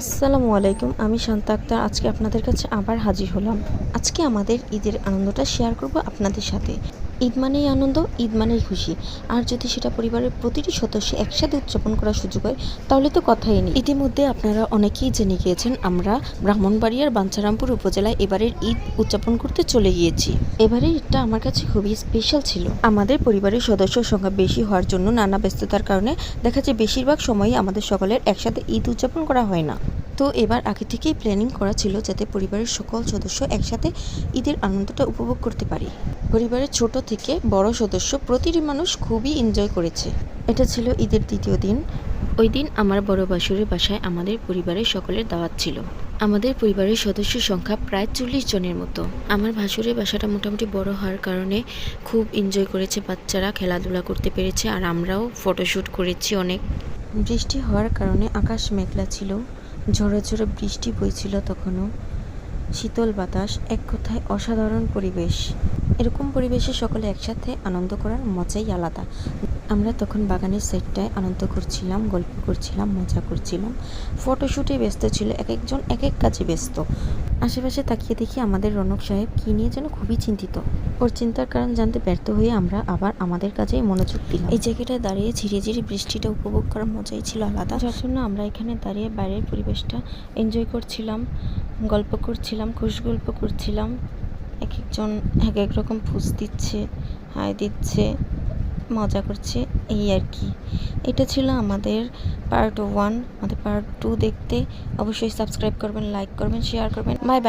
আসসালামু আলাইকুম, আমি শান্তা আক্তার। আজকে আপনাদের কাছে আবার হাজির হলাম। আজকে আমাদের ঈদের আনন্দটা শেয়ার করব আপনাদের সাথে। ঈদ মানেই আনন্দ, ঈদ মানেই খুশি। আর যদি সেটা পরিবারের প্রতিটি সদস্য একসাথে উদযাপন করার সুযোগ হয়, তাহলে তো কথাই নেই। ইতিমধ্যে আপনারা অনেকেই জেনে গিয়েছেন, আমরা ব্রাহ্মণবাড়িয়ার বাঞ্ছারামপুর উপজেলায় এবারের ঈদ উদযাপন করতে চলে গিয়েছি। এবারের ঈদটা আমার কাছে খুবই স্পেশাল ছিল। আমাদের পরিবারের সদস্যর সংখ্যা বেশি হওয়ার জন্য নানা ব্যস্ততার কারণে দেখা যায়, বেশিরভাগ সময়ই আমাদের সকলের একসাথে ঈদ উদযাপন করা হয় না। তো এবার আগে থেকেই প্ল্যানিং করা ছিল যাতে পরিবারের সকল সদস্য একসাথে ঈদের আনন্দটা উপভোগ করতে পারি। পরিবারের ছোট থেকে বড় সদস্য প্রতিটি মানুষ খুবই এনজয় করেছে। এটা ছিল ঈদের দ্বিতীয় দিন। ওই দিন আমার বড় বাসুরের বাসায় আমাদের পরিবারের সকলের দাওয়াত ছিল। আমাদের পরিবারের সদস্য সংখ্যা প্রায় চল্লিশ জনের মতো। আমার ভাসুরের বাসাটা মোটামুটি বড় হওয়ার কারণে খুব এনজয় করেছে, বাচ্চারা খেলাধুলা করতে পেরেছে আর আমরাও ফটোশ্যুট করেছি অনেক। বৃষ্টি হওয়ার কারণে আকাশ মেঘলা ছিল। ঝড়ো ঝোড়ো বৃষ্টি বইছিল তখনও। শীতল বাতাস এক কথায় অসাধারণ পরিবেশ। এরকম পরিবেশে সকলে একসাথে আনন্দ করার মজাই আলাদা। আমরা তখন বাগানের সাইডটায় আনন্দ করছিলাম, গল্প করছিলাম, মজা করছিলাম। ফটোশ্যুটে ব্যস্ত ছিল এক একজন, এক এক কাজে ব্যস্ত। আশেপাশে তাকিয়ে দেখি আমাদের রনক সাহেব কী নিয়ে যেন খুবই চিন্তিত। ওর চিন্তার কারণ জানতে ব্যর্থ হয়ে আমরা আবার আমাদের কাজেই মনোযোগ দিলাম। এই জায়গাটায় দাঁড়িয়ে ঝিরে ঝিরে বৃষ্টিটা উপভোগ করার মজাই ছিল আলাদা। যার জন্য আমরা এখানে দাঁড়িয়ে বাইরের পরিবেশটা এনজয় করছিলাম, গল্প করছিলাম খুশ গল্প করছিলাম। এক একজন এক এক রকম ফুস দিচ্ছে, হাই দিচ্ছে, মজা করছে, এই আর কি। এটা ছিল আমাদের পার্ট ওয়ান আমাদের পার্ট টু দেখতে। অবশ্যই সাবস্ক্রাইব করবেন লাইক করবেন শেয়ার করবেন। Bye bye